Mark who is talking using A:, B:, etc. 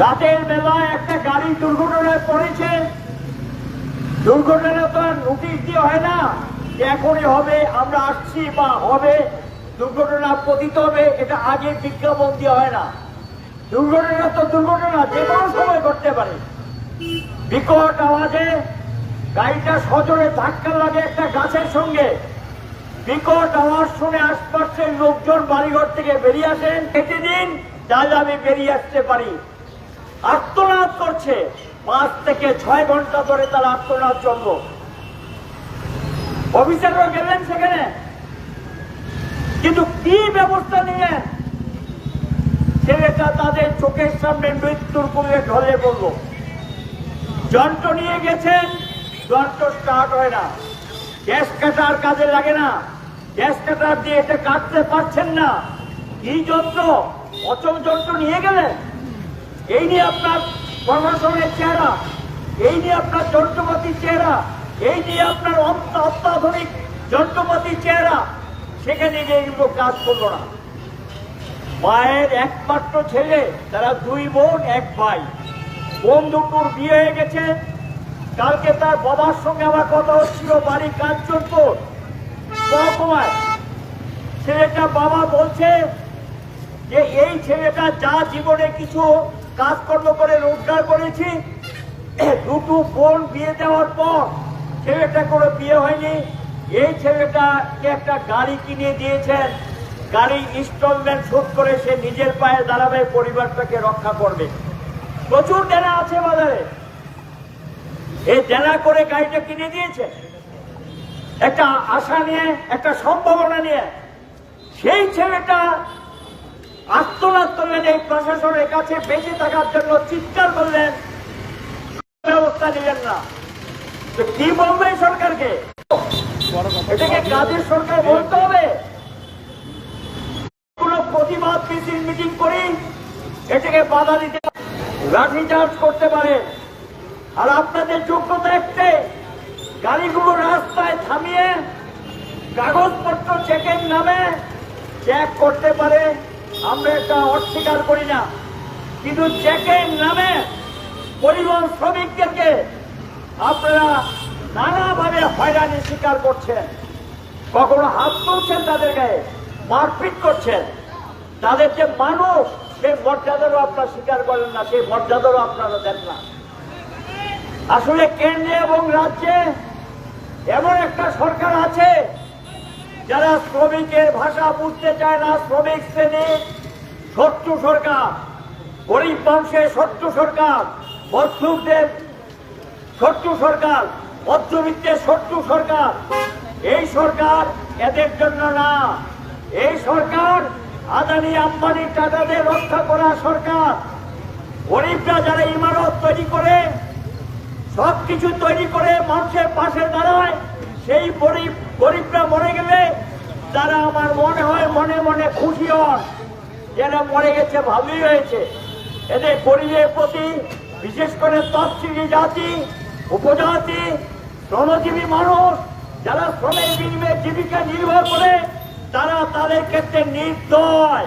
A: রাতের বেলায় একটা গাড়ি দুর্ঘটনায় পড়েছে। দুর্ঘটনা তো আর নোটিশ দিয়ে হয় না যে এখনই হবে, আমরা আসছি বা হবে। দুর্ঘটনা পতিত হবে, এটা আগে বিজ্ঞাপন দিয়ে হয় না। দুর্ঘটনা তো দুর্ঘটনা, যে কোনো সময় ঘটতে পারে। বিকট আওয়াজে গাড়িটা সজোরে ধাক্কা লাগে একটা গাছের সঙ্গে। বিকট আওয়াজ শুনে আশপাশের লোকজন বাড়িঘর থেকে বেরিয়ে আসেন। কেটে দিন তাহলে আমি বেরিয়ে আসতে পারি। আত্মনাদ করছে। পাঁচ থেকে ছয় ঘণ্টা ধরে তারা আত্মনাদ চলব অফিসাররা গেলেন সেখানে। কিন্তু কি ব্যবস্থা নিলেন ছেলেটা তাদের চোখের সামনে মৃত্যুর কুলে ঢলে পড়ল। যন্ত্র নিয়ে গেছেন যন্ত্র স্টার্ট হয় না। গ্যাস কাটার কাজে লাগে না। গ্যাস কাটার দিয়ে এটা কাটতে পারছেন না। কি যন্ত্র? অচল যন্ত্র নিয়ে গেলেন? এই নিয়ে আপনার প্রশাসনের চেহারা, এই নিয়ে আপনার যন্ত্রপাতির চেহারা, এই নিয়ে আপনার অত্য- অত্যাধুনিক যন্ত্রপাতির চেহারা, সেখানে গিয়ে এগুলো কাজ করল না। মায়ের একমাত্র ছেলে, তারা দুই বোন, এক ভাই। বোন দুটোর বিয়ে হয়ে গেছে। কালকে তার বাবার সঙ্গে আমার কথা হচ্ছিল বাড়ি কাঞ্চনপুর মহকুমায় ছেলেটা বাবা বলছে যে, এই ছেলেটা যা জীবনে কিছু কাজকর্ম করে, রোজগার করেছি। দুটো বোন বিয়ে দেওয়ার পর ছেলেটা কোনো বিয়ে হয়নি। এই ছেলেটাকে একটা গাড়ি কিনে দিয়েছেন। গাড়ি ইনস্টলমেন্ট শোধ করে সে নিজের পায়ে দাঁড়াবে, পরিবারটাকে রক্ষা করবে। প্রচুর দেনা আছে বাজারে। এই দেনা করে গাড়িটা কিনে দিয়েছে। একটা আশা নিয়ে, একটা সম্ভাবনা নিয়ে। সেই ছেলেটা আত্মনাদ করলেন এই প্রশাসনের কাছে বেঁচে থাকার জন্য চিৎকার করলেন। ব্যবস্থা নিলেন না। কি বলবে সরকারকে? এটাকে কাজের সরকার বলতে হবে? প্রতিবাদ মিছিল, মিটিং করি, এটাকে বাধা দিতে লাঠি চার্জ করতে পারে। আর আপনাদের যোগ্যতা একটে, গাড়িগুলো রাস্তায় থামিয়ে কাগজপত্র চেকের নামে চেক করতে পারে। আমরা এটা অস্বীকার করি না। কিন্তু চেকের নামে পরিবহন শ্রমিকদেরকে আপনারা নানাভাবে হয়রানি স্বীকার করছেন। কখনো হাত তুলছেন তাদের গায়ে মারপিট করছেন। তাদের যে মানুষ, সেই মর্যাদারও আপনারা স্বীকার করেন না, সেই মর্যাদারও আপনারা দেন না। আসলে কেন্দ্রে এবং রাজ্যে এমন একটা সরকার আছে যারা শ্রমিকের ভাষা বুঝতে চায় না, শ্রমিক শ্রেণি শত্রু সরকার, গরিব মানুষের শত্রু সরকার মধ্যুকদের শত্রু সরকার, মধ্যবিত্তের শত্রু সরকার, এই সরকার এদের জন্য না। এই সরকার আদানি আম্বানি টাটাদের রক্ষা করা সরকার। গরিবরা যারা ইমারত তৈরি করে, সবকিছু তৈরি করে মানুষের পাশে দাঁড়ায়, সেই গরিব গেলে তারা আমার মনে হয় মনে মনে খুশি হন যারা মরে গেছে, ভালোই হয়েছে। এদের পরিচয়ের প্রতি, বিশেষ করে তফসিলি জাতি, উপজাতি, শ্রমজীবী মানুষ, যারা শ্রমের বিনিময়ে জীবিকা নির্ভর করে, তারা তাদের ক্ষেত্রে নির্দয়।